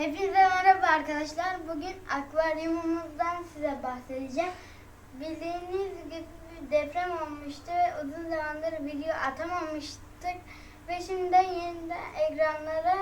Hepinize merhaba arkadaşlar. Bugün akvaryumumuzdan size bahsedeceğim. Bildiğiniz gibi deprem olmuştu ve uzun zamandır video atamamıştık. Ve şimdi yeniden ekranlara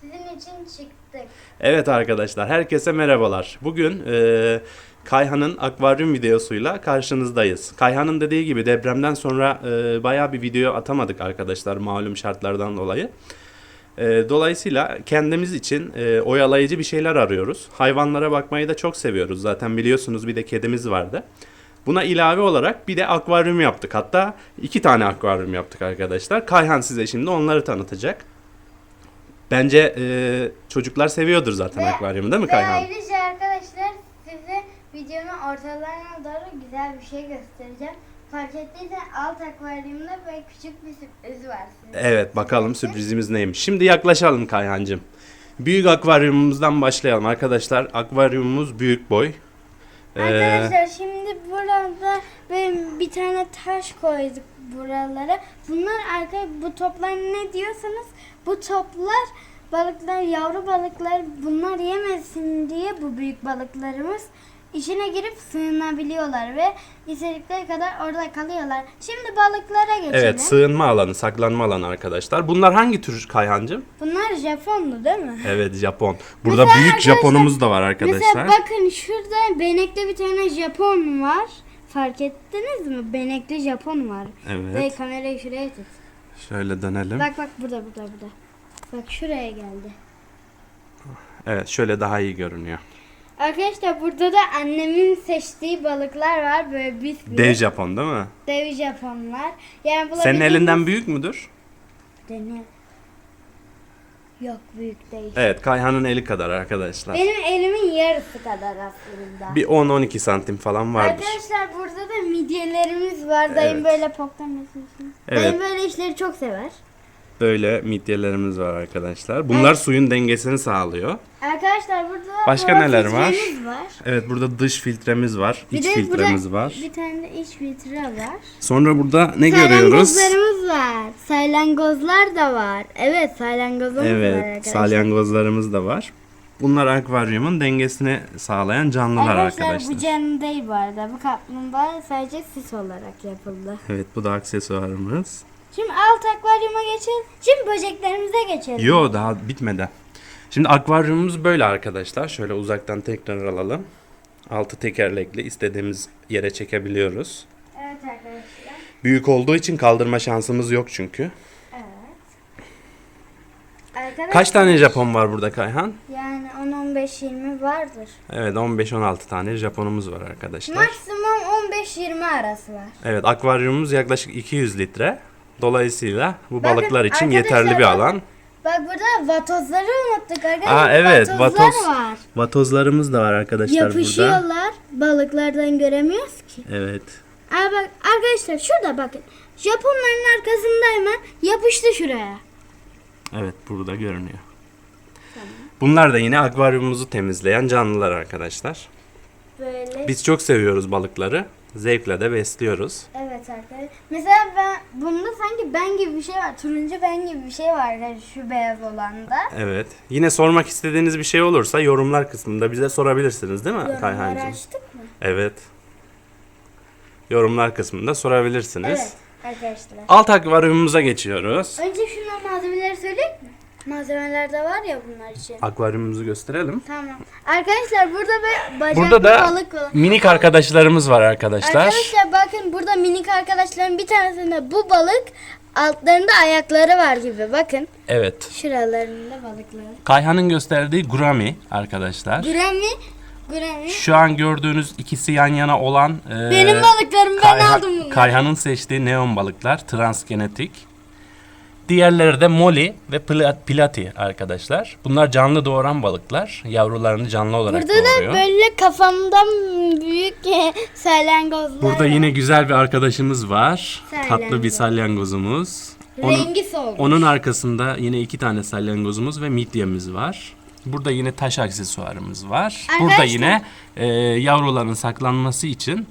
sizin için çıktık. Evet arkadaşlar herkese merhabalar. Bugün e, Kayhan'ın akvaryum videosuyla karşınızdayız. Kayhan'ın dediği gibi depremden sonra e, bayağı bir video atamadık arkadaşlar malum şartlardan dolayı. E, dolayısıyla kendimiz için e, oyalayıcı bir şeyler arıyoruz. Hayvanlara bakmayı da çok seviyoruz. Zaten biliyorsunuz bir de kedimiz vardı. Buna ilave olarak bir de akvaryum yaptık. Hatta iki tane akvaryum yaptık arkadaşlar. Kayhan size şimdi onları tanıtacak. Bence e, çocuklar seviyordur zaten Ve- akvaryumu değil mi Kayhan? ayrıca arkadaşlar size videonun ortalarına doğru güzel bir şey göstereceğim. Fark ettiysen alt akvaryumda böyle küçük bir sürpriz var sizin. Evet bakalım sürprizimiz neymiş. Şimdi yaklaşalım Kayhancığım. Büyük akvaryumumuzdan başlayalım arkadaşlar. Akvaryumumuz büyük boy. Ee, Arkadaşlar şimdi burada böyle bir tane taş koyduk buralara. Bunlar arka bu toplar ne diyorsanız bu toplar balıklar yavru balıklar bunlar yemesin diye bu büyük balıklarımız içine girip sığınabiliyorlar ve istedikleri kadar orada kalıyorlar. Şimdi balıklara geçelim. evet sığınma alanı, saklanma alanı arkadaşlar. Bunlar hangi tür Kayhancığım? Bunlar Japonlu değil mi? Evet Japon. Burada Mesela büyük Japonumuz da var arkadaşlar. Mesela bakın şurada benekli bir tane Japon var. Fark ettiniz mi? Benekli Japon var. Evet. Ve kamerayı şuraya tut. Şöyle dönelim. Bak bak burada burada burada. Bak şuraya geldi. Evet şöyle daha iyi görünüyor. Arkadaşlar burada da annemin seçtiği balıklar var. Böyle bir sürü Dev Japon değil mi? dev Japonlar. Yani Senin bulabildiğiniz- elinden büyük müdür? Dene. Yok büyük değil. Evet Kayhan'ın eli kadar arkadaşlar. Benim elimin yarısı kadar aslında. Bir 10-12 santim falan vardır. Arkadaşlar burada da midyelerimiz var. Dayım Evet. böyle yapıyorsunuz. Evet. Dayım böyle işleri çok sever. Böyle midyelerimiz var arkadaşlar. Bunlar suyun dengesini sağlıyor. Arkadaşlar burada da Başka neler var? var. Evet burada dış filtremiz var, Bir iç filtremiz var. bir tane de iç filtre var. Sonra burada ne görüyoruz? Salyangozlarımız var. Salyangozlar da var. Evet salyangozumuz var Evet, arkadaşlar. salyangozlarımız da var. Bunlar akvaryumun dengesini sağlayan canlılar Arkadaşlar, arkadaşlar. bu canlı değil bu arada. Bu kaplumbağa sadece sis olarak yapıldı. Evet bu da aksesuarımız. Şimdi alt akvaryuma geçelim. Şimdi böceklerimize geçelim. Yo daha bitmedi. Şimdi akvaryumumuz böyle arkadaşlar. Şöyle uzaktan tekrar alalım. Altı tekerlekli istediğimiz yere çekebiliyoruz. Evet arkadaşlar. Büyük olduğu için kaldırma şansımız yok çünkü. Evet. Arkadaşlar, Kaç tane Japon var burada Kayhan? Yani 10-15-20 vardır. Evet 15-16 tane Japonumuz var arkadaşlar. Maksimum 15-20 arası var. Evet akvaryumumuz yaklaşık 200 litre. Dolayısıyla bu Bakın balıklar için yeterli bir alan. Bak burada vatozları unuttuk arkadaşlar. Aa evet Vatozlar vatoz var. vatozlarımız da var arkadaşlar burada. Yapışıyorlar. Balıklardan göremiyoruz ki. Evet. Aa bak arkadaşlar şurada bakın. Japonların arkasında hemen yapıştı şuraya. Evet burada görünüyor. Bunlar da yine akvaryumumuzu temizleyen canlılar arkadaşlar. Böyle. Biz çok seviyoruz balıkları. Zevkle de besliyoruz. Evet arkadaşlar. Mesela ben bunda sanki ben gibi bir şey var. Turuncu ben gibi bir şey var yani şu beyaz olanda. Evet. Yine sormak istediğiniz bir şey olursa yorumlar kısmında bize sorabilirsiniz değil mi Yorumları Kayhancığım? açtık mı? Evet. Yorumlar kısmında sorabilirsiniz. Evet arkadaşlar. Alt akvaryumumuza geçiyoruz. Önce şunlar malzemeleri söyleyeyim? Malzemeler de var ya bunlar için. Akvaryumumuzu gösterelim. Tamam. Arkadaşlar burada bir bacaklı Burada da balık var. minik arkadaşlarımız var arkadaşlar. Arkadaşlar bakın burada minik arkadaşların bir tanesinde bu balık altlarında ayakları var gibi bakın. Evet. Şuralarında balıkları. Kayhan'ın gösterdiği gurami arkadaşlar. Grammy, Grammy. Şu an gördüğünüz ikisi yan yana olan e, Benim balıklarım ben Kayha- aldım bunları. Kayhan'ın seçtiği neon balıklar transgenetik. Diğerleri de moli ve pla- arkadaşlar. Bunlar canlı doğuran balıklar. Yavrularını canlı olarak Burada da doğuruyor. böyle kafamdan büyük salyangozlar Burada var. yine güzel bir arkadaşımız var. Salyangoz. Tatlı bir salyangozumuz. Onun, rengi solmuş. onun arkasında yine iki tane salyangozumuz ve midyemiz var. Burada yine taş aksesuarımız var. Burada Arkadaşlar- yine e, yavruların saklanması için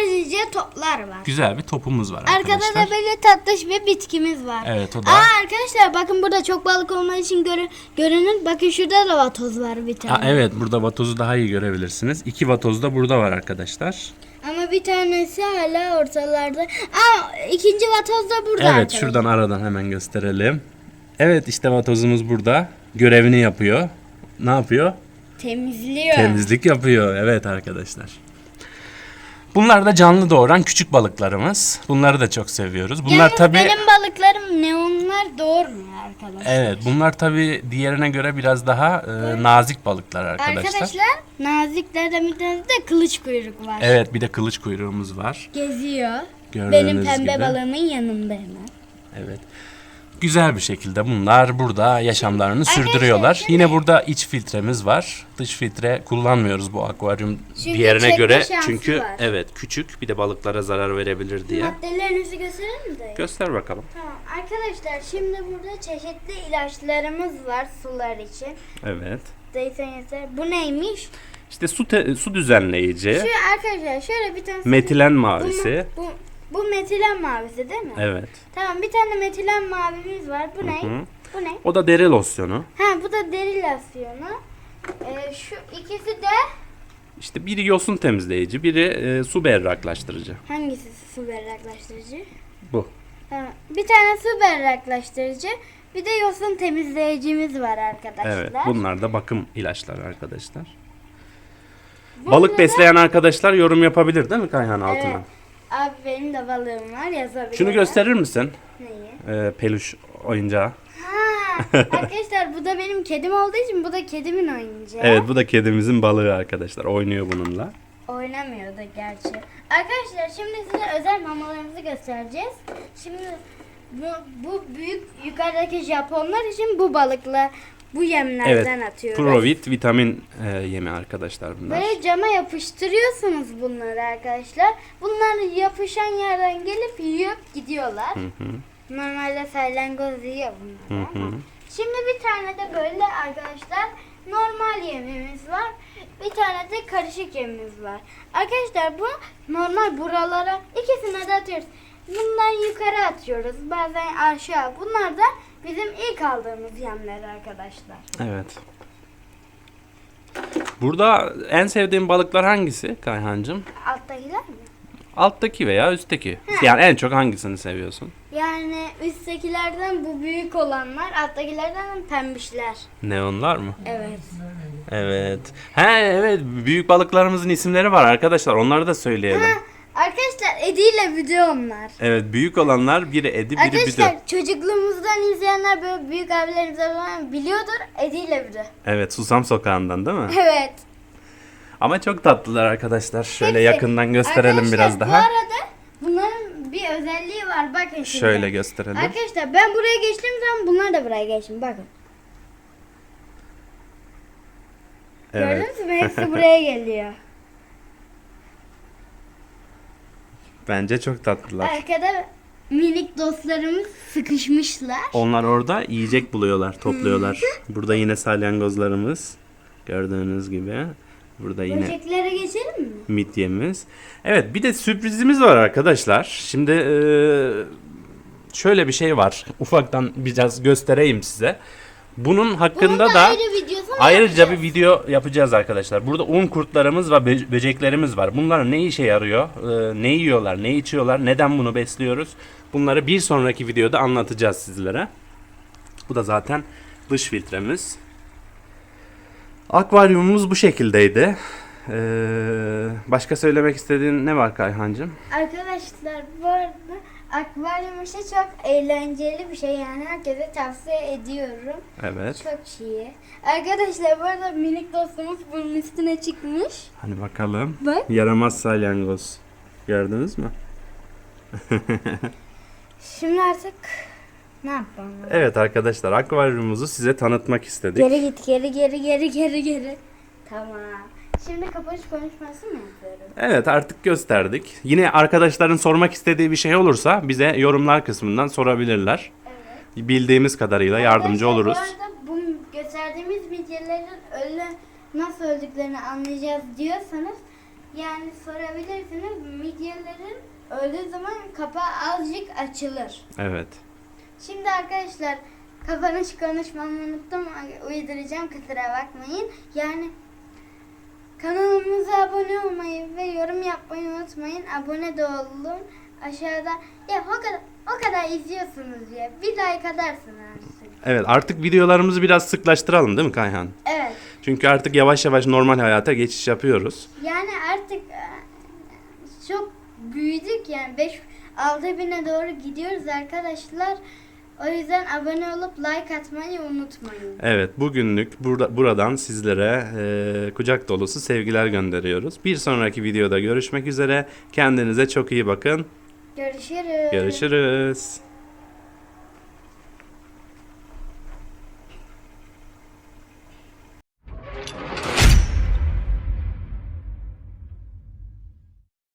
yüzlerce toplar var. Güzel bir topumuz var Arkada arkadaşlar. da böyle tatlış bir bitkimiz var. Evet o da. Aa arkadaşlar bakın burada çok balık olmadığı için görü görünür. Bakın şurada da vatoz var bir tane. Aa, evet burada vatozu daha iyi görebilirsiniz. İki vatoz da burada var arkadaşlar. Ama bir tanesi hala ortalarda. Aa ikinci vatoz da burada Evet arkadaşlar. şuradan aradan hemen gösterelim. Evet işte vatozumuz burada. Görevini yapıyor. Ne yapıyor? Temizliyor. Temizlik yapıyor. Evet arkadaşlar. Bunlar da canlı doğuran küçük balıklarımız. Bunları da çok seviyoruz. Bunlar Yalnız tabi benim balıklarım neonlar doğurmuyor arkadaşlar. Evet, bunlar tabi diğerine göre biraz daha e, nazik balıklar arkadaşlar. Arkadaşlar naziklerden bir tanesi de kılıç kuyruk var. Evet, bir de kılıç kuyruğumuz var. Geziyor. Gördüğünüz Benim pembe gibi. balığımın yanında hemen. Evet. Güzel bir şekilde bunlar burada yaşamlarını sürdürüyorlar. Yine burada iç filtremiz var. Dış filtre kullanmıyoruz bu akvaryum Çünkü diğerine çekme göre. şansı Çünkü var. evet küçük bir de balıklara zarar verebilir diye. Maddelerinizi gösterir mi dayı? Göster bakalım. Tamam arkadaşlar şimdi burada çeşitli ilaçlarımız var sular için. Evet. Dayı sen göster. Bu neymiş? İşte su te- su düzenleyici, Şu arkadaşlar şöyle bir tane metilen mavisi. bu, bu metilen mavisi değil mi? Evet. Tamam bir tane metilen mavimiz var. Bu ne? Bu ne? O da deri losyonu. Ha bu da deri losyonu. Ee, şu ikisi de İşte biri yosun temizleyici, biri e, su berraklaştırıcı. hangisi su berraklaştırıcı? Bu. Tamam. Bir tane su berraklaştırıcı, bir de yosun temizleyicimiz var arkadaşlar. Evet. Bunlar da bakım ilaçları arkadaşlar. Bunları Balık besleyen arkadaşlar yorum yapabilir değil mi Kayhan altına? Evet. Abi benim de balığım var yazabilirim. Şunu gösterir misin? Neyi? Ee, peluş oyuncağı. Ha, arkadaşlar bu da benim kedim olduğu için bu da kedimin oyuncağı. Evet bu da kedimizin balığı arkadaşlar. Oynuyor bununla. Oynamıyor da gerçi. Arkadaşlar şimdi size özel mamalarımızı göstereceğiz. Şimdi bu, bu büyük yukarıdaki Japonlar için bu balıkla bu yemlerden Evet. atıyoruz. Provit vitamin e, yemi arkadaşlar bunlar. Böyle cama yapıştırıyorsunuz bunları arkadaşlar. Bunlar yapışan yerden gelip yiyor gidiyorlar. Hı hı. Normalde salyangoz yiyor bunlar Hı ama. Şimdi bir tane de böyle arkadaşlar normal yemimiz var. Bir tane de karışık yemimiz var. Arkadaşlar bu normal buralara ikisine de atıyoruz. Bundan yukarı atıyoruz. Bazen aşağı. Bunlar da bizim ilk aldığımız yemler arkadaşlar. Evet. Burada en sevdiğin balıklar hangisi Kayhancığım? Alttakiler mi? Alttaki veya üstteki. Yani en çok hangisini seviyorsun? Yani üsttekilerden bu büyük olanlar, alttakilerden pembişler. Neonlar mı? Evet. Evet. He evet büyük balıklarımızın isimleri var arkadaşlar. Onları da söyleyelim. Arkadaşlar Edi ile Büdü onlar. Evet büyük olanlar biri Edi biri Büdü. Arkadaşlar çocukluğumuzdan izleyenler böyle büyük abilerimiz falan biliyordur Edi ile Büdü. Evet Susam Sokağı'ndan değil mi? Evet. Ama çok tatlılar arkadaşlar. Şöyle Hepsi. yakından gösterelim Arkadaşlar, biraz Bu daha. arada bunların bir özelliği var. Bakın şimdi. Şöyle gösterelim. Arkadaşlar ben buraya geçtiğim zaman bunlar da buraya geçtim. Bakın. Evet. Gördünüz mü? Hepsi buraya geliyor. Bence çok tatlılar. Arkada minik dostlarımız sıkışmışlar. Onlar orada yiyecek buluyorlar, topluyorlar. Burada yine salyangozlarımız. Gördüğünüz gibi. Burada yine Böceklere geçelim mi? midyemiz. Evet bir de sürprizimiz var arkadaşlar. Şimdi şöyle bir şey var. Ufaktan biraz göstereyim size. Bunun hakkında Bunun da, da ayrı videosunu ayrıca yapacağız. bir video yapacağız arkadaşlar. Burada un kurtlarımız ve bö- böceklerimiz var. Bunlar ne işe yarıyor? Eee, ne yiyorlar? Ne içiyorlar? Neden bunu besliyoruz? Bunları bir sonraki videoda anlatacağız sizlere. Bu da zaten dış filtremiz. Akvaryumumuz bu şekildeydi. Ee, başka söylemek istediğin ne var Kayhancığım? Arkadaşlar bu arada akvaryum işi çok eğlenceli bir şey yani herkese tavsiye ediyorum. Evet. Çok iyi. Arkadaşlar bu arada minik dostumuz bunun üstüne çıkmış. Hadi bakalım. Bak. Yaramaz salyangoz. Gördünüz mü? Şimdi artık ne yapalım? Evet arkadaşlar akvaryumumuzu size tanıtmak istedik. Geri git geri geri geri geri geri. Tamam. Şimdi kapanış konuşması mı yapıyorum? Evet artık gösterdik. Yine arkadaşların sormak istediği bir şey olursa bize yorumlar kısmından sorabilirler. Evet. Bildiğimiz kadarıyla yardımcı Arkadaşlar, oluruz. Bu arada bu gösterdiğimiz midyelerin ölü nasıl öldüklerini anlayacağız diyorsanız Yani sorabilirsiniz midyelerin öldüğü zaman kapağı azıcık açılır. Evet. Şimdi arkadaşlar kapanış konuşmamı unuttum. Uyduracağım kusura bakmayın. Yani kanalımıza abone olmayı ve yorum yapmayı unutmayın. Abone de olun. Aşağıda ya o kadar o kadar izliyorsunuz ya. Bir like atarsınız. Evet artık videolarımızı biraz sıklaştıralım değil mi Kayhan? Evet. Çünkü artık yavaş yavaş normal hayata geçiş yapıyoruz. Yani artık e, çok büyüdük yani 5 6 bine doğru gidiyoruz arkadaşlar. O yüzden abone olup like atmayı unutmayın. Evet bugünlük burada, buradan sizlere e, kucak dolusu sevgiler gönderiyoruz. Bir sonraki videoda görüşmek üzere. Kendinize çok iyi bakın. Görüşürüz. Görüşürüz.